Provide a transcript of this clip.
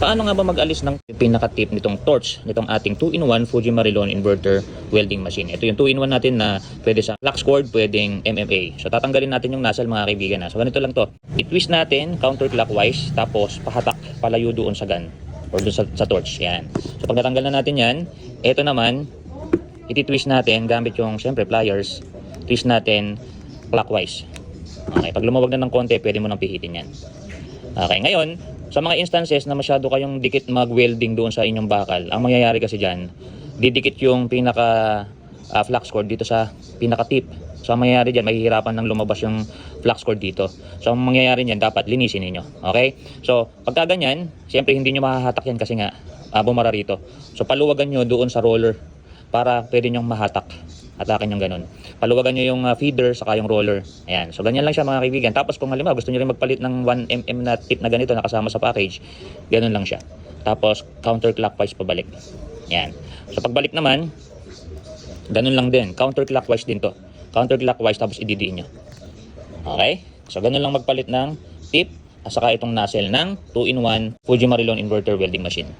Paano nga ba mag-alis ng pinaka-tip nitong torch, nitong ating 2-in-1 Fuji Marilon inverter welding machine? Ito yung 2-in-1 natin na pwede sa flux cord, pwedeng MMA. So tatanggalin natin yung nozzle mga kaibigan. ha. So ganito lang to. I-twist natin counterclockwise tapos pahatak palayo doon sa gun or doon sa, sa torch. Yan. So pag natanggal na natin yan, ito naman, iti-twist natin gamit yung syempre pliers. Twist natin clockwise. Okay, pag lumawag na ng konti, pwede mo nang pihitin yan. Okay, ngayon, sa mga instances na masyado kayong dikit mag-welding doon sa inyong bakal, ang mangyayari kasi dyan, didikit yung pinaka ah, flux cord dito sa pinaka tip. So ang mangyayari dyan, mahihirapan ng lumabas yung flux cord dito. So ang mangyayari dyan, dapat linisin ninyo. Okay? So pagka ganyan, siyempre hindi nyo mahahatak yan kasi nga ah, bumara rito. So paluwagan nyo doon sa roller para pwede nyong mahatak. Hatakin yung ganun. Paluwagan nyo yung ah, feeder saka yung roller. Ayan. So ganyan lang siya mga kaibigan. Tapos kung halimbawa gusto nyo rin magpalit ng 1mm na tip na ganito na kasama sa package, ganun lang siya. Tapos counterclockwise pabalik. Ayan. So pagbalik naman, ganun lang din. Counterclockwise din to. Counterclockwise tapos ididiin nyo. Okay? So ganun lang magpalit ng tip at saka itong nozzle ng 2-in-1 Fuji Marilon inverter welding machine.